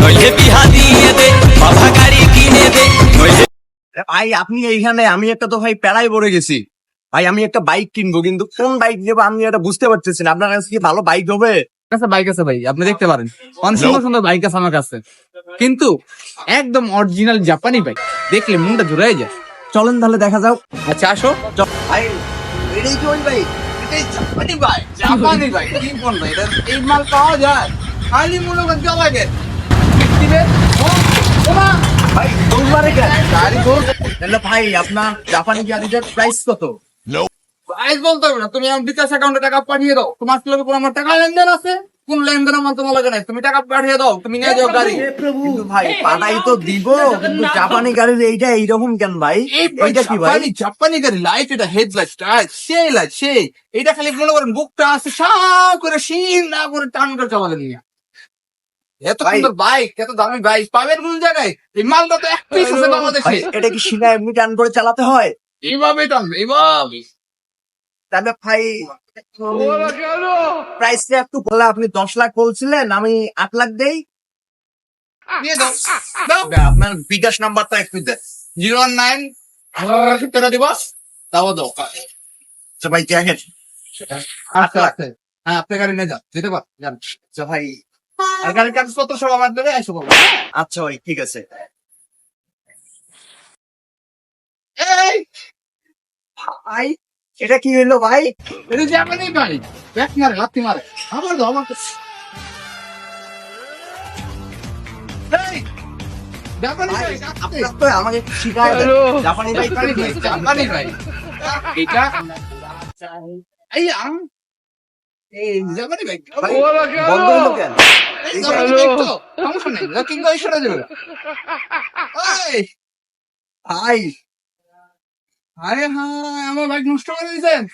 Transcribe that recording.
নইলে বিহা দিয়ে দে বাবা গাড়ি কিনে দে ভাই আপনি এইখানে আমি একটা তো ভাই প্যারাই পড়ে গেছি। ভাই আমি একটা বাইক কিনবো কিন্তু কোন বাইক নেব আমি এটা বুঝতে পারতেছি না। আপনার কাছে কি ভালো বাইক হবে? কাছে বাইক আছে ভাই আপনি দেখতে পারেন। অনেক সুন্দর সুন্দর বাইক আছে আমার কাছে। কিন্তু একদম অরিজিনাল জাপানি বাইক দেখলে মনটা জুড়াই যায়। চলেন তাহলে দেখা যাও আচ্ছা আসো। ভাই এটাই কি ওই বাইক এটাই জাপানি বাইক জাপানি বাইক কি কোন ভাই এটা এই মাল পাওয়া যায়। খালি মনে করেন জল লাগে দিবে ও ওমা ভাই দৌড় মারে কেন গাড়ি দৌড় তাহলে ভাই আপনার জাপানি গাড়িটার প্রাইস কত? প্রাইস বলতে হবে না তুমি আমার বিকাশ অ্যাকাউন্টে টাকা পাঠিয়ে দাও। তোমার লগে কোনো আমার টাকা লেনদেন আছে? কোন লেনদেন আমার তোমার লাগে নাই। তুমি টাকা পাঠিয়ে দাও তুমি নিয়ে যাও গাড়ি। কিন্তু ভাই পাটাই তো দিব কিন্তু জাপানি গাড়ির এইটা এইরকম কেন ভাই? এইটা কি ভাই? জাপানি জাপানি গাড়ি লাইট এটা হেডলাইট সেই লাইট সেই। এটা খালি মনে করেন বুকটা আছে সা করে শিন না করে টান করে চালালে নিয়ে এত সুন্দর বাইক এত দামি বাইক পাবেন কোন জায়গায়? এই মালটা তো এক পিস আছে বাংলাদেশে। এটা কি সিনা এমনি টান করে চালাতে হয়? এইভাবে টানবে এইভাবে তাহলে ভাই প্রাইসটা একটু বলে আপনি দশ লাখ বলছিলেন আমি আট লাখ দেই। দাও। দাও আপনার বিকাশ নাম্বারটা একটু দেন জিরো ওয়ান নাইন তেরো দিবস তাও দাও। ভাই দেখেন আচ্ছা আচ্ছা। হ্যাঁ আপনি গাড়ি নিয়ে যান যেতে পার যান। আচ্ছা ভাই আর গাড়ির কাগজপত্র সব আমার দেবে এসে বলব আচ্ছা ভাই ঠিক আছে। এই! ভাই এটা কি হইল ভাই? এটা জাপানি বাইক ব্যাক মারে লাত্তি মারে। আবার দাও আমার। এই, ভাই, তো আমাকে শিখায় জাপানি বাইক জাপানি বাইক, এটা? এই আম আমার বাইক নষ্ট করে দিয়েছেন।